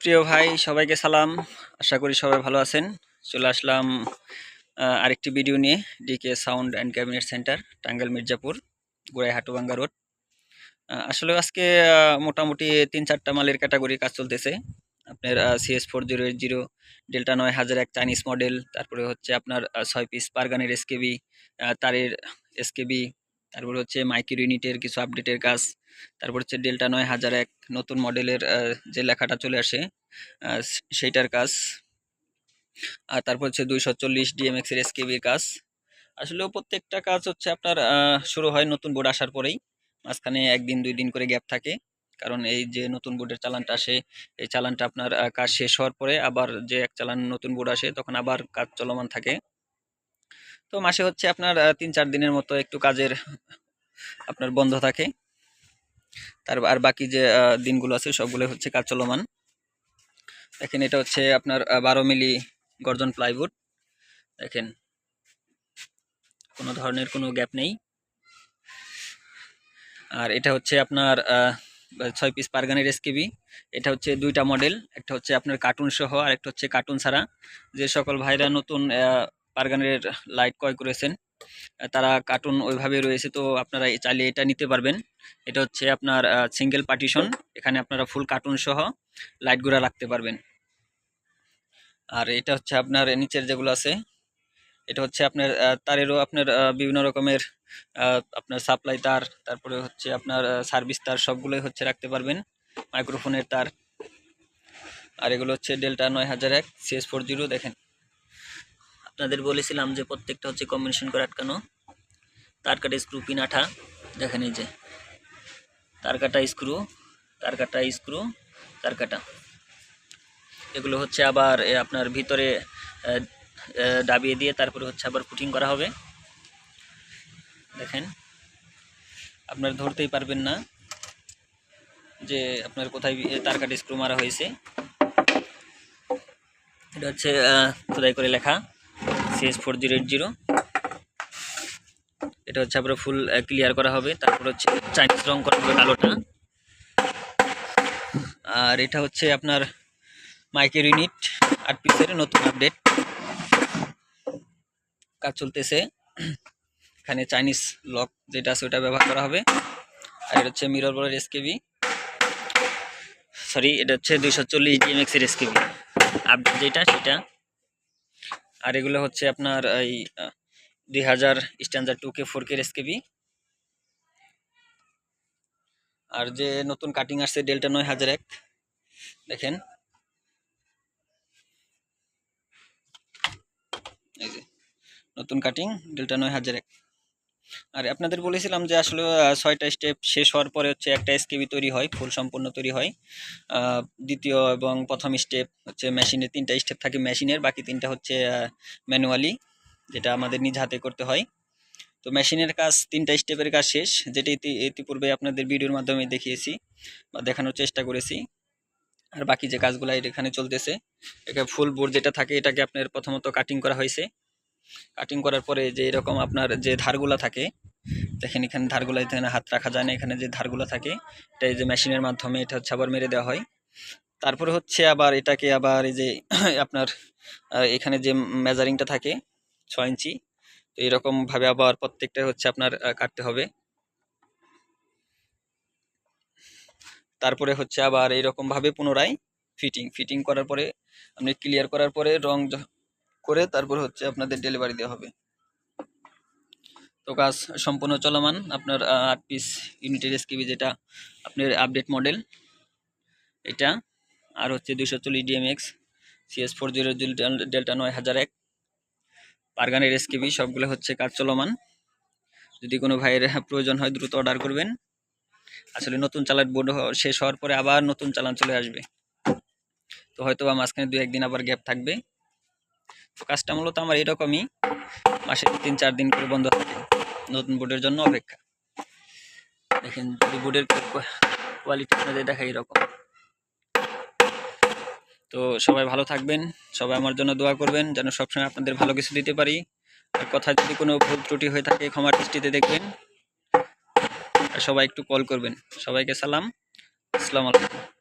প্রিয় ভাই, সবাইকে সালাম। আশা করি সবাই ভালো আছেন। চলে আসলাম আরেকটি ভিডিও নিয়ে DK sound and cabinet centre Tangail Mirzapur Gorai Hatubanga road আসলে আজকে মোটামুটি তিন চারটা মালের ক্যাটাগরি কাজ চলতেছে। আপনার CS four zero eight zero Delta নয় হাজার এক চাইনিজ মডেল তারপরে হচ্ছে আপনার ছয় পিস পারগানের এসকেবি তারের এসকেবি তারপরে হচ্ছে মাইক্রো ইউনিটের কিছু আপডেটের কাজ। তারপর হচ্ছে ডেল্টা নয় হাজার এক নতুন মডেলের যে লেখাটা চলে আসে সেইটার কাজ। আর তারপর হচ্ছে দুইশো চল্লিশ ডিএমএক্স এর এসকেবির কাজ। আসলে প্রত্যেকটা কাজ হচ্ছে আপনার শুরু হয় নতুন বোর্ড আসার পরেই। মাঝখানে একদিন, দুই দিন করে গ্যাপ থাকে। কারণ এই যে নতুন বোর্ডের চালানটা আসে, এই চালানটা আপনার কাজ শেষ হওয়ার পরে আবার যে এক চালান নতুন বোর্ড আসে, তখন আবার কাজ চলমান থাকে। তো মাসে হচ্ছে আপনার তিন চার দিনের মতো একটু কাজের আপনার বন্ধ থাকে। তার আর বাকি যে দিনগুলো আছে সবগুলো হচ্ছে কাজ চলমান দেখেন এটা হচ্ছে আপনার বারো মিলি গর্জন প্লাইউড দেখেন, কোনো ধরনের কোনো গ্যাপ নেই। আর এটা হচ্ছে আপনার ছয় পিস পারগানের এসকেবি এটা হচ্ছে দুইটা মডেল একটা হচ্ছে আপনার কার্টুন সহ আর একটা হচ্ছে কার্টুন ছাড়া। যে সকল ভাইরা নতুন পারগানের লাইট ক্রয় করেছেন। তারা কার্টুন ওইভাবে রয়েছে, তো আপনারা চাইলে এটা নিতে পারবেন। এটা হচ্ছে আপনার সিঙ্গেল পার্টিশন এখানে আপনারা ফুল কার্টুন সহ লাইটগুলো রাখতে পারবেন। আর এটা হচ্ছে আপনার নিচের যেগুলো আছে, এটা হচ্ছে আপনার তারেরও আপনার বিভিন্ন রকমের আপনার সাপ্লাই তার, তারপরে হচ্ছে আপনার সার্ভিস তার, সবগুলোই হচ্ছে রাখতে পারবেন। মাইক্রোফোনের তার। আর এগুলো হচ্ছে ডেল্টা নয় হাজার এক সিএস ফোর জিরো দেখেন। আপনাদের বলেছিলাম যে প্রত্যেকটা হচ্ছে কম্বিনেশন করে আটকানো। তার কাটা স্ক্রু পিন আঠা, দেখেন এই যে। তার কাটা স্ক্রু তার কাটা স্ক্রু তার কাটা। এগুলো হচ্ছে আবার আপনার ভিতরে ডাবিয়ে দিয়ে তারপরে হচ্ছে আবার ফুটিং করা হবে। দেখেন, আপনার ধরতেই পারবেন না যে আপনার কোথায় তার কাটা স্ক্রু মারা হয়েছে। এটা হচ্ছে খোদাই করে লেখা। CS four zero eight zero এটা হচ্ছে আবার ফুল ক্লিয়ার করা হবে। তারপর হচ্ছে চাইনিজ রং করা হবে কালোটা। আর এটা হচ্ছে আপনার মাইকের ইউনিট আট পিসের নতুন আপডেট কাজ চলতেছে। এখানে চাইনিজ লক যেটা আছে, ওটা ব্যবহার করা হবে। আর এটা হচ্ছে মিরর বলের এসকেবি সরি এটা হচ্ছে দুইশো চল্লিশ ডিএমএক্স এর এসকেবি আপডেট যেটা, সেটা আর এগুলো হচ্ছে আপনার এই দুই হাজার standard two K four K SKB আর যে নতুন কাটিং আসছে ডেল্টা নয় হাজার এক, দেখেন। নতুন কাটিং ডেল্টা নয় হাজার এক। আর আপনাদের বলেছিলাম যে আসলে ছয়টা স্টেপ শেষ হওয়ার পরে হচ্ছে একটা এসকেবি তৈরি হয়, ফুল সম্পূর্ণ তৈরি হয়। দ্বিতীয় এবং প্রথম স্টেপ হচ্ছে মেশিনের তিনটা স্টেপ থাকে মেশিনের বাকি তিনটা হচ্ছে ম্যানুয়ালি যেটা আমাদের নিজ হাতে করতে হয়। তো মেশিনের কাজ, তিনটা স্টেপের কাজ শেষ, যেটা ইতি- ইতিপূর্বে আপনাদের ভিডিওর মাধ্যমে দেখিয়েছি বা দেখানোর চেষ্টা করেছি। আর বাকি যে কাজগুলো এখানে চলতেছে এখানে ফুল বোর্ড যেটা থাকে, এটাকে আপনার প্রথমত কাটিং করা হয়েছে। কাটিং করার পরে যে এরকম আপনার যে ধারগুলো থাকে, দেখেন এখানে ধারগুলো, এখানে হাত রাখা যায় না, এখানে যে ধারগুলো থাকে, এটা এই যে মেশিনের মাধ্যমে এটা হচ্ছে আবার মেরে দেওয়া হয়। তারপরে হচ্ছে আবার এটাকে আবার এই যে আপনার এখানে যে মেজারিংটা থাকে, ছয় ইঞ্চি, তো এরকমভাবে আবার প্রত্যেকটা হচ্ছে আপনার কাটতে হবে। তারপরে হচ্ছে আবার এইরকম ভাবে পুনরায় ফিটিং ফিটিং করার পরে, আপনি ক্লিয়ার করার পরে রং করে তারপর হচ্ছে আপনাদের ডেলিভারি দেওয়া হবে। তো কাজ সম্পূর্ণ চলমান। আপনার আট পিস ইউনিটের এসকিবি যেটা, আপনার আপডেট মডেল এটা। আর হচ্ছে দুইশো চল্লিশ DMX CS four zero delta নয় হাজার এক। পারগানের এসকিবি সবগুলো হচ্ছে কাজ চলমান। যদি কোনো ভাইয়ের প্রয়োজন হয়, দ্রুত অর্ডার করবেন। আসলে নতুন চালান বোর্ড শেষ হওয়ার পরে আবার নতুন চালান চলে আসবে। তো হয়তো বা মাঝখানে দু একদিন আবার গ্যাপ থাকবে। কাজটা মূলত আমার এরকমই। মাসে তিন, চার দিন করে বন্ধ থাকে। নতুন বোর্ডের জন্য অপেক্ষা। দেখেন, যদি বোর্ডের কোয়ালিটি আপনাদের দেখা এরকম। তো সবাই ভালো থাকবেন। সবাই আমার জন্য দোয়া করবেন, যেন সবসময় আপনাদের ভালো কিছু দিতে পারি। আর কথা যদি কোনো ভুল ত্রুটি হয়ে থাকে, ক্ষমার দৃষ্টিতে দেখবেন। আর সবাই একটু কল করবেন। সবাইকে সালাম। আসসালামু আলাইকুম।